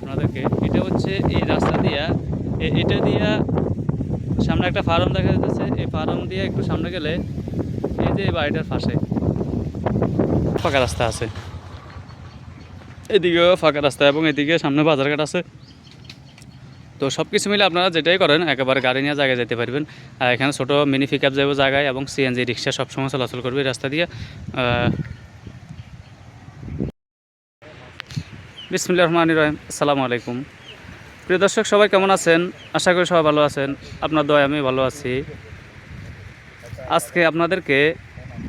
আপনাদেরকে, এটা হচ্ছে এই রাস্তা দিয়া এটা দিয়া সামনে একটা ফার্ম দেখা যাচ্ছে এই ফার্ম দিয়ে একটু সামনে গেলে এই যে বাড়িটার পাশে ফাঁকা রাস্তা আছে। এদিকেও ফাঁকা রাস্তা এবং এদিকে সামনে বাজারঘাট আছে। তো সব কিছু মিলে আপনারা যেটাই করেন, একেবারে গাড়ি নিয়ে জায়গায় যেতে পারবেন। আর এখানে ছোটো মিনি পিক আপ যাব জায়গায় এবং সিএনজি রিক্সা সবসময় চলাচল করবে রাস্তা দিয়ে। বিসমুল্লাহ রহমান রহিম আসসালামু আলাইকুম। প্রিয় দর্শক, সবাই কেমন আছেন? আশা করি সবাই ভালো আছেন। আপনার দয় আমি ভালো আছি। আজকে আপনাদেরকে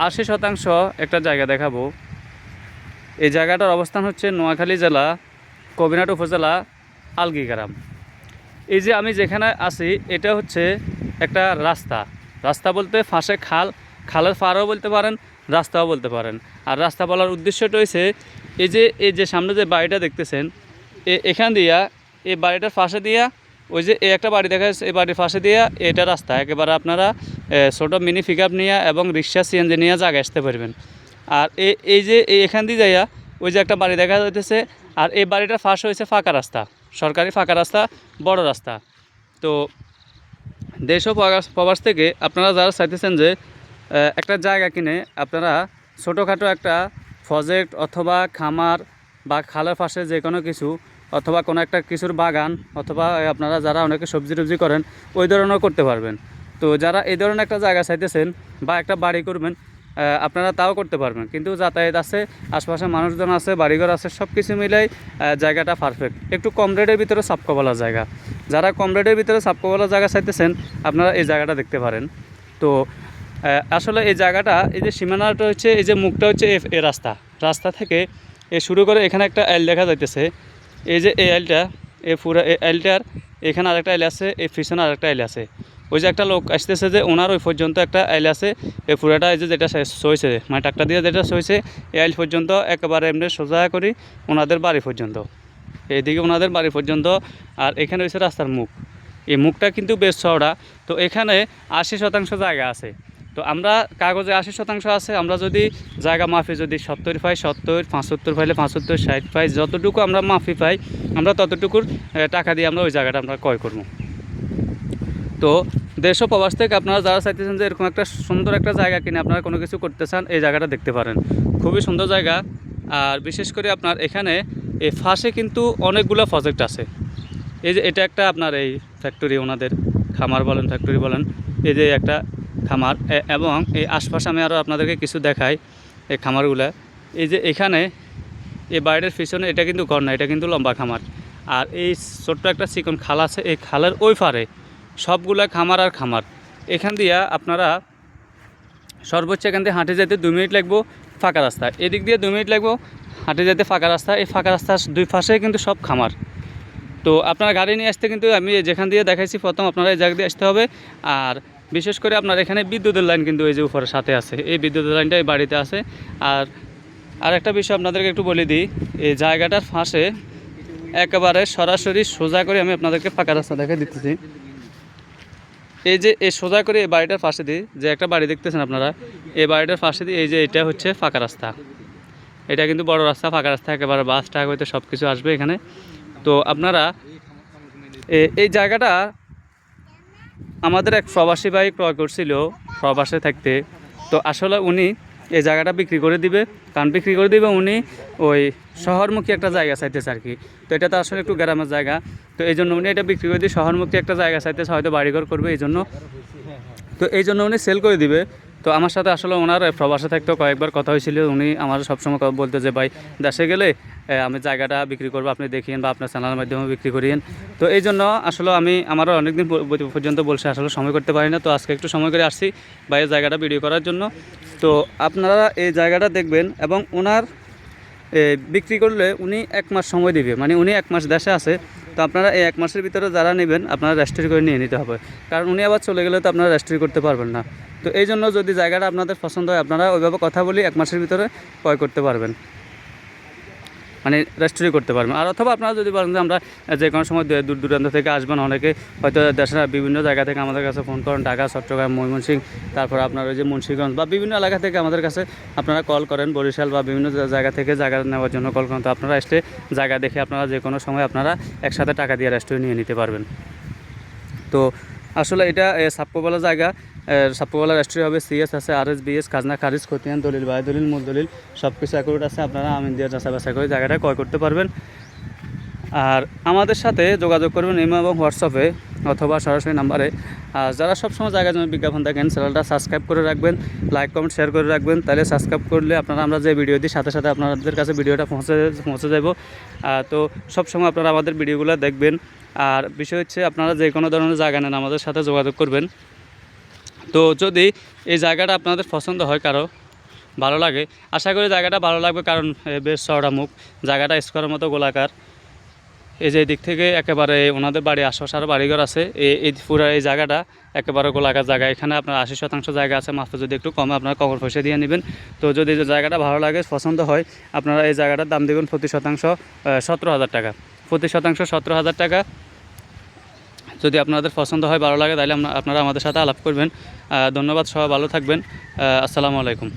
আশি শতাংশ একটা জায়গা দেখাবো। এই জায়গাটার অবস্থান হচ্ছে নোয়াখালী জেলা কবিনাট উপজেলা আলগি গ্রাম এই যে আমি যেখানে আছি, এটা হচ্ছে একটা রাস্তা। রাস্তা বলতে ফাঁসে খাল খালের পাড়ও বলতে পারেন, রাস্তাও বলতে পারেন। আর রাস্তা বলার উদ্দেশ্যটা হয়েছে এই যে এই যে সামনে যে বাড়িটা দেখতেছেন, এ- এখান দিয়া, এই বাড়িটার পাশে দিয়া, ওই যে, এই একটা বাড়ি দেখা যাচ্ছে, এই বাড়ির পাশে দিয়া, এটা রাস্তা। একেবারে আপনারা ছোট মিনি পিক আপ নিয়ে এবং রিক্সা সিএনজি নিয়ে জায়গায় আসতে পারবেন। আর এই যে এখান দিয়ে যাইয়া, ওই যে একটা বাড়ি দেখা যাইতেছে, আর এই বাড়িটার ফাঁস হয়েছে ফাঁকা রাস্তা, সরকারি ফাঁকা রাস্তা, বড় রাস্তা। তো দেশ ও প্রবাস- থেকে আপনারা যারা চাইতেছেন যে একটা জায়গা কিনে আপনারা ছোটোখাটো একটা প্রজেক্ট অথবা খামার বা খালের পাশে যে কোনো কিছু অথবা কোনো একটা কিছুর বাগান অথবা আপনারা যারা অনেকে সবজি টবজি করেন, ওই ধরনেরও করতে পারবেন। তো যারা এই ধরনের একটা জায়গা চাইতেছেন বা একটা বাড়ি করবেন আপনারা তাও করতে পারবেন। কিন্তু যাতায়াত আছে, আশপাশে মানুষজন আছে, বাড়িঘর আছে সব কিছু মিলেই জায়গাটা পারফেক্ট একটু কম রেটের ভিতরে সাপকোবালা জায়গা। যারা কম রেটের ভিতরে সাপকোবালা জায়গা চাইতেছেন, আপনারা এই জায়গাটা দেখতে পারেন। তো আসলে এই জায়গাটা, এই যে সীমানাটা হচ্ছে, এই যে মুখটা হচ্ছে এ- রাস্তা। রাস্তা থেকে এ শুরু করে এখানে একটা এল দেখা যাইতেছে। এই যে এই এলটা এ পুরো এই এলটার এখানে আরেকটা এল আছে এই পিছনে আরেকটা এল আছে। ওই যে একটা লোক আসতেছে যে ওনার ওই পর্যন্ত একটা এল আছে এই পুরাটা এই যে যেটা সইছে মানে টাকটা দিয়ে যেটা সইছে এই এল পর্যন্ত একেবারে এমনি সোজা করি ওনাদের বাড়ি পর্যন্ত। এইদিকে ওনাদের বাড়ি পর্যন্ত, আর এখানে হচ্ছে রাস্তার মুখ। এই মুখটা কিন্তু বেশ চওড়া। তো এখানে আশি শতাংশ জায়গা আছে। তো আমরা কাগজে আশি শতাংশ আছে, আমরা যদি জায়গা মাফি যদি সত্তর পাই, সত্তর পাঁচাত্তর পাইলে পাঁচাত্তর ষাট পাই, যতটুকু আমরা মাফি পাই, আমরা ততটুকুর টাকা দিয়ে আমরা ওই জায়গাটা আমরা ক্রয় করব। তো দেশ প্রবাস থেকে আপনারা যারা চাইতেছেন যে এরকম একটা সুন্দর একটা জায়গা কিনে আপনারা কোনো কিছু করতে চান, এই জায়গাটা দেখতে পারেন। খুবই সুন্দর জায়গা। আর বিশেষ করে আপনার এখানে এই ফাঁসে কিন্তু অনেকগুলো প্রজেক্ট আছে। এই যে এটা একটা আপনার এই ফ্যাক্টরি ওনাদের খামার বলেন ফ্যাক্টরি বলেন, এই যে একটা খামার। এবং এই আশপাশে আমি আরও আপনাদেরকে কিছু দেখাই এই খামারগুলা। এই যে এখানে এই বাড়িটার পিছনে এটা কিন্তু ঘর না, এটা কিন্তু লম্বা খামার। আর এই ছোট্ট একটা চিকন খাল আছে, এই খালের ওই পারে সবগুলা খামার আর খামার। এখান দিয়া আপনারা সর্বোচ্চ এখান থেকে হাঁটে যেতে দু মিনিট লাগবো ফাঁকা রাস্তা। এদিক দিয়ে দু মিনিট লাগবো হাঁটে যেতে ফাঁকা রাস্তা, এই ফাঁকা রাস্তার দুই পাশে কিন্তু সব খামার। তো আপনারা গাড়ি নিয়ে আসতে কিন্তু আমি যেখান দিয়ে দেখাইছি প্রথম আপনারা এই জায়গা দিয়ে আসতে হবে। আর বিশেষ করে আপনার এখানে বিদ্যুতের লাইন কিন্তু এই যে উপরে সাথে আছে, এই বিদ্যুতের লাইনটা এই বাড়িতে আছে। আর আর একটা বিষয় আপনাদেরকে একটু বলে দিই, এই জায়গাটার ফাঁসে একেবারে সরাসরি সোজা করে আমি আপনাদেরকে ফাঁকা রাস্তা দেখে দিতেছি। এই যে এই সোজা করে এই বাড়িটার পাশে দিয়ে যে একটা বাড়ি দেখতেছেন আপনারা, এই বাড়িটার পাশে দিয়ে এই যে এটা হচ্ছে ফাঁকা রাস্তা। এটা কিন্তু বড় রাস্তা, ফাঁকা রাস্তা, একেবারে বাস, ট্রাক হইতে সব কিছু আসবে এখানে। তো আপনারা এই জায়গাটা আমাদের এক প্রবাসী ভাই ক্রয় করছিল প্রবাসে থাকতে। তো আসলে উনি এই জায়গাটা বিক্রি করে দিবে। কারণ বিক্রি করে দিবে উনি ওই শহরমুখী একটা জায়গা চাইতেছে আর কি। তো এটা তো আসলে একটু গ্রামের জায়গা। তো এই জন্য উনি এটা বিক্রি করে দিয়ে শহরমুখী একটা জায়গা চাইতেছে, হয়তো বাড়িঘর করবে, এই জন্য। তো এই জন্য উনি সেল করে দিবে। তো আমার সাথে আসলে ওনার প্রবাসে থাকতেও কয়েকবার কথা হয়েছিল। উনি আমার সবসময় বলতে যে, ভাই, দেশে গেলে আমি জায়গাটা বিক্রি করব, আপনি দেখিয়েন বা আপনার চ্যানেলের মাধ্যমে বিক্রি করিয়েন। তো এই জন্য আসলে আমি, আমারও অনেকদিন পর্যন্ত বলছে, আসলে সময় করতে পারি না। তো আজকে একটু সময় করে আসছি বা এই জায়গাটা ভিডিও করার জন্য। তো আপনারা এই জায়গাটা দেখবেন এবং ওনার বিক্রি করলে উনি এক মাস সময় দিবে। মানে উনি এক মাস দেশে আছে, তো আপনারা এই এক মাসের ভিতরে যারা নেবেন, আপনারা রেজিস্ট্রি করে নিয়ে নিতে হবে। কারণ উনি আবার চলে গেলে তো আপনারা রেজিস্ট্রি করতে পারবেন না। তো এই জন্য যদি জায়গাটা আপনাদের পছন্দ হয়, আপনারা ওইভাবে কথা বলি, এক মাসের ভিতরে ক্রয় করতে পারবেন। মানে রেস্টোরি করতে পারবেন। আর অথবা আপনারা যদি বলেন যে আমরা যে কোনো সময় দূর দূর দূরান্ত থেকে আসবেন, অনেকে হয়তো দেশের বিভিন্ন জায়গা থেকে আমাদের কাছে ফোন করেন, ঢাকা, চট্টগ্রাম, ময়মনসিংহ, তারপর আপনার ওই যে মুন্সিগঞ্জ বা বিভিন্ন এলাকা থেকে আমাদের কাছে আপনারা কল করেন, বরিশাল বা বিভিন্ন জায়গা থেকে জায়গা নেওয়ার জন্য কল করেন। তো আপনারা আসলে জায়গা দেখে আপনারা যে কোনো সময় আপনারা একসাথে টাকা দিয়ে রেস্টুরেন্ট নিয়ে নিতে পারবেন। তো আসলে এটা সাপ্পোবালা জায়গা। সাপ্পোবালা রেস্টুরেন্ট হবে, সিএস আছে আর এস বিএস, খাজনা, খারিজ, খতিয়ান, দলিল বায় দলিল মূল দলিল সব কিছু অ্যাকুরেট আছে। আপনারা আমিন দিয়ে যাচাই বাছাই করে জায়গাটা ক্রয় করতে পারবেন। আর আমাদের সাথে যোগাযোগ করবেন ইমো এবং হোয়াটসঅ্যাপে অথবা সরাসরি নাম্বারে। আর যারা সবসময় জায়গার জন্য বিজ্ঞাপন দেখেন, চ্যানেলটা সাবস্ক্রাইব করে রাখবেন, লাইক, কমেন্ট, শেয়ার করে রাখবেন। তাহলে সাবস্ক্রাইব করলে আপনারা, আমরা যে ভিডিও দিই, সাথে সাথে আপনাদের কাছে ভিডিওটা পৌঁছে পৌঁছে যাব তো সবসময় আপনারা আমাদের ভিডিওগুলো দেখবেন। আর বিষয় হচ্ছে আপনারা যে কোনো ধরনের জায়গা নেন, আমাদের সাথে যোগাযোগ করবেন। তো যদি এই জায়গাটা আপনাদের পছন্দ হয়, কারও ভালো লাগে, আশা করি জায়গাটা ভালো লাগবে, কারণ বেশ চওড়া মুখ জায়গাটা স্কোয়ারের মতো গোলাকার। এই যে দিক থেকে একেবারে ওনাদের বাড়ি, আশপাশে আরও বাড়িঘর আছে এই পুরো এই জায়গাটা একেবারে গোলাকার জায়গা। এখানে আপনার আশি শতাংশ জায়গা আছে, মাত্র যদি একটু কমে আপনারা কবর পয়সা দিয়ে নেবেন। তো যদি জায়গাটা ভালো লাগে, পছন্দ হয়, আপনারা এই জায়গাটার দাম দেবেন প্রতি শতাংশ সতেরো হাজার টাকা। প্রতি শতাংশ সতেরো হাজার টাকা। যদি আপনাদের পছন্দ হয়, ভালো লাগে, তাহলে আপনারা আমাদের সাথে আলাপ করবেন। ধন্যবাদ, সবাই ভালো থাকবেন। আসসালামু আলাইকুম।